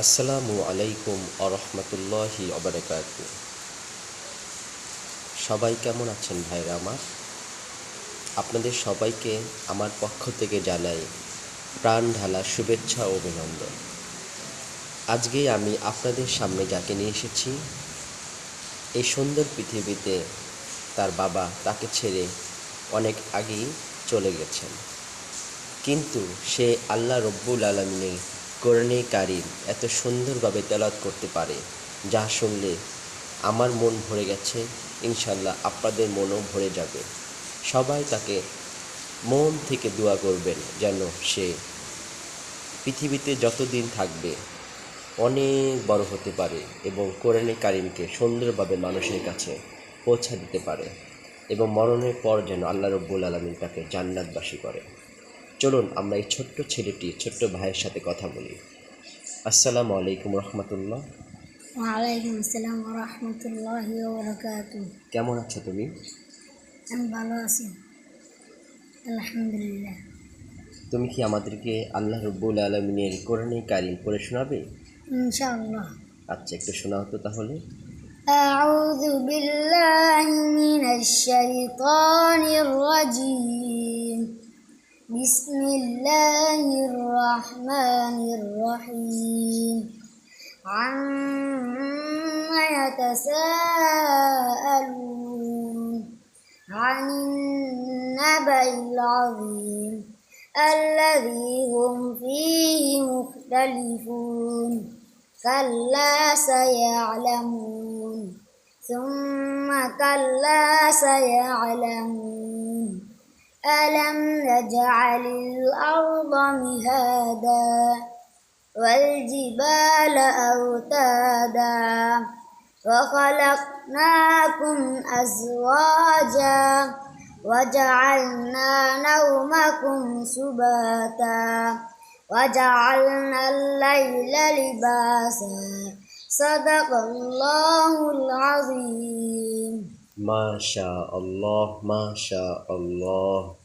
আসসালামু আলাইকুম আরহামতুল্লাহি অবরাকাত সবাই কেমন আছেন ভাইরা আমার? আপনাদের সবাইকে আমার পক্ষ থেকে জানাই প্রাণ ঢালা শুভেচ্ছা ও অভিনন্দন। আজকে আমি আপনাদের সামনে যাকে নিয়ে এসেছি, এই সুন্দর পৃথিবীতে তার বাবা তাকে ছেড়ে অনেক আগেই চলে গেছেন। কিন্তু সে আল্লাহ রব্বুল আলমিনের কোরআনে কারিম এত সুন্দরভাবে তেলাওয়াত করতে পারে, যা শুনলে আমার মন ভরে গেছে ইনশাল্লাহ আপনাদের মনও ভরে যাবে। সবাই তাকে মন থেকে দোয়া করবেন যেন সে পৃথিবীতে যতদিন থাকবে অনেক বড় হতে পারে এবং কোরআনে কারিমকে সুন্দরভাবে মানুষের কাছে পৌঁছা দিতে পারে এবং মরণের পর যেন আল্লাহ রব্বুল আলমিন তাকে জান্নাতবাসী করে। চলুন আমরা এই ছোট্ট ছেলেটি ছোট্ট ভাইয়ের সাথে কথা বলি আসসালামু আলাইকুম রহমতুল্লাহ ওয়ালাইকুম আসসালাম রহমতুল্লাহ ওবরাকাতু কেমন আছো তুমি আমি ভালো আছি আলহামদুলিল্লাহ তুমি কি আমাদেরকে আল্লাহ রব্বুল আলমিনের কোরআনে কারিম পড়ে শোনাবে ইনশাআল্লাহ আচ্ছা একটু শোনাও তো তাহলে أعوذ بالله من الشيطان الرجيم بسم الله الرحمن الرحيم. عما يتساءلون عن النبأ العظيم الذي هم فيه مختلفون. كلا سيعلمون. ثم كلا سيعلمون. ألم نجعل الأرض مهادا والجبال أوتادا وخلقناكم أزواجا وجعلنا نومكم سباتا وجعلنا الليل لباسا صدق الله العظيم. Masha Allah, Masha Allah.